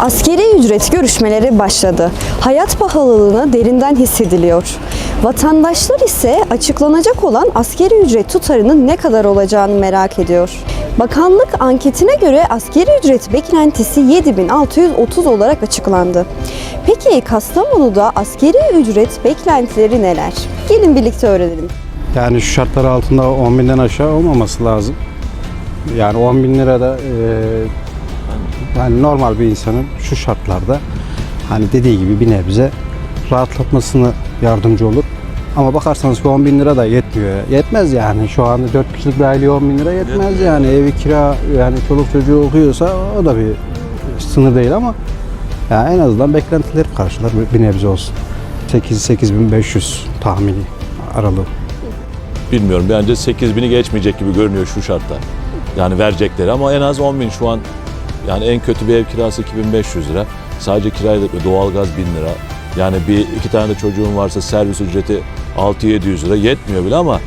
Askeri ücret görüşmeleri başladı. Hayat pahalılığını derinden hissediliyor. Vatandaşlar ise açıklanacak olan askeri ücret tutarının ne kadar olacağını merak ediyor. Bakanlık anketine göre askeri ücret beklentisi 7630 olarak açıklandı. Peki Kastamonu'da askeri ücret beklentileri neler? Gelin birlikte öğrenelim. Yani şu şartlar altında 10 binden aşağı olmaması lazım. Yani 10 bin lira da e, yani normal bir insanın şu şartlarda hani dediği gibi bir nebze rahatlatmasını yardımcı olur. Ama bakarsanız ki 10 bin lira da yetmiyor. Yetmez yani. Şu anda 4 kişilik bir aileye 10 bin lira yetmez yani. Evi kira yani çoluk çocuğu okuyorsa o da bir sınır değil ama yani en azından beklentileri karşılar bir- bir nebze olsun. 8-8500 tahmini aralığı. Bilmiyorum bence 8000'i geçmeyecek gibi görünüyor şu şartta. Yani verecekleri ama en az 10 bin şu an yani en kötü bir ev kirası 2500 lira. Sadece kirayla doğalgaz 1000 lira. Yani bir iki tane de çocuğun varsa servis ücreti 6-700 lira yetmiyor bile ama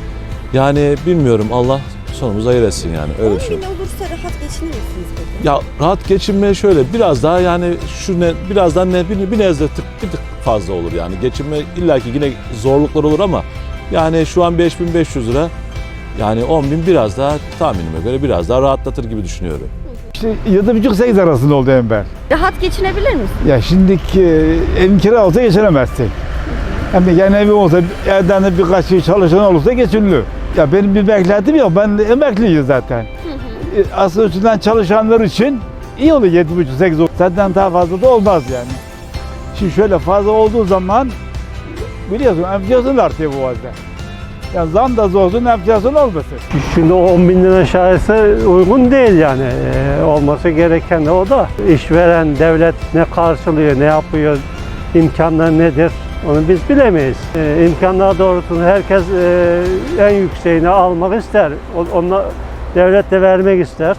yani bilmiyorum Allah sonumuzu hayır etsin yani öyle bir şey. olursa rahat geçinir misiniz peki? Ya rahat geçinmeye şöyle biraz daha yani şu ne biraz daha ne bir, bir nezle tık bir tık fazla olur yani. Geçinme illaki yine zorluklar olur ama yani şu an 5500 lira yani 10 bin biraz daha tahminime göre biraz daha rahatlatır gibi düşünüyorum. İşte yedi buçuk sekiz arasında oldu en ben. Rahat geçinebilir misin? Ya şimdiki evin kira olsa geçinemezsin. Hem de yani evim olsa evden de birkaç kişi çalışan olursa geçinilir. Ya benim bir beklentim yok. Ben emekliyim zaten. E, Asıl üstünden çalışanlar için iyi olur yedi buçuk sekiz. Zaten daha fazla da olmaz yani. Şimdi şöyle fazla olduğu zaman biliyorsun enflasyon artıyor bu vazda. Yani zam da zorsun enflasyon olmasın. Şimdi o 10 binden aşağısı uygun değil yani. Ee, olması gereken de o da. İşveren, devlet ne karşılıyor, ne yapıyor, imkanlar nedir onu biz bilemeyiz. Ee, imkanlar doğrultusunda herkes e, en yükseğini almak ister. Onunla devlet de vermek ister.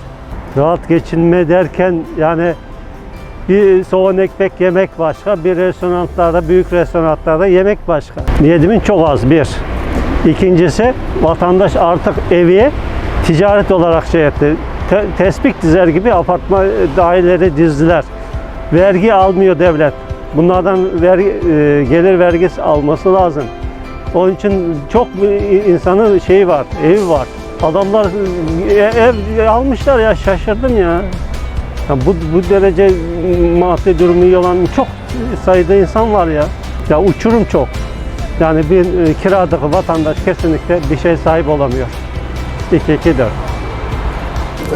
Rahat geçinme derken yani bir soğan ekmek yemek başka, bir restoranlarda, büyük restoranlarda yemek başka. Niyetimin çok az bir. İkincisi vatandaş artık evi ticaret olarak şey etti. Te- tespih dizer gibi apartman daireleri dizdiler. Vergi almıyor devlet. Bunlardan vergi, e, gelir vergisi alması lazım. Onun için çok insanın şeyi var, evi var. Adamlar e, ev almışlar ya şaşırdım ya. Ya bu, bu derece maddi durumu olan çok sayıda insan var ya. Ya uçurum çok. Yani bir e, kiradaki vatandaş kesinlikle bir şey sahip olamıyor. 2 2 4.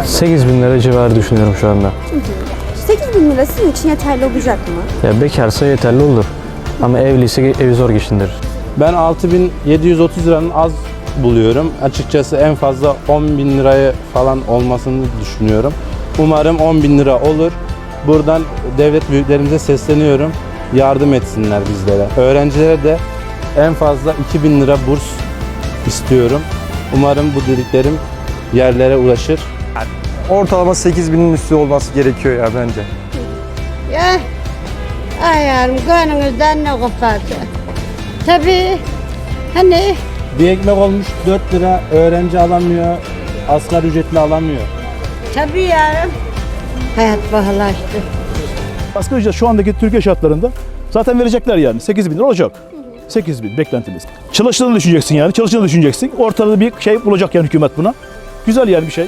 8 bin lira civarı düşünüyorum şu anda. 8 bin lira sizin için yeterli olacak mı? Ya bekarsa yeterli olur. Ama evliyse evi zor geçindirir. Ben 6730 liranın az buluyorum. Açıkçası en fazla 10 bin liraya falan olmasını düşünüyorum. Umarım 10 bin lira olur. Buradan devlet büyüklerimize sesleniyorum. Yardım etsinler bizlere. Öğrencilere de en fazla 2000 lira burs istiyorum. Umarım bu dediklerim yerlere ulaşır. ortalama 8 binin üstü olması gerekiyor ya bence. Ya ayarım gönlünüzden ne kopardı. Tabii hani Bir ekmek olmuş 4 lira öğrenci alamıyor, asgari ücretli alamıyor. tabii yarım. Hayat pahalaştı. Asgari ücret şu andaki Türkiye şartlarında zaten verecekler yani. 8 bin lira olacak. 8 bin beklentimiz. Çalıştığını düşüneceksin yani. Çalıştığını düşüneceksin. Ortada bir şey bulacak yani hükümet buna. Güzel yani bir şey.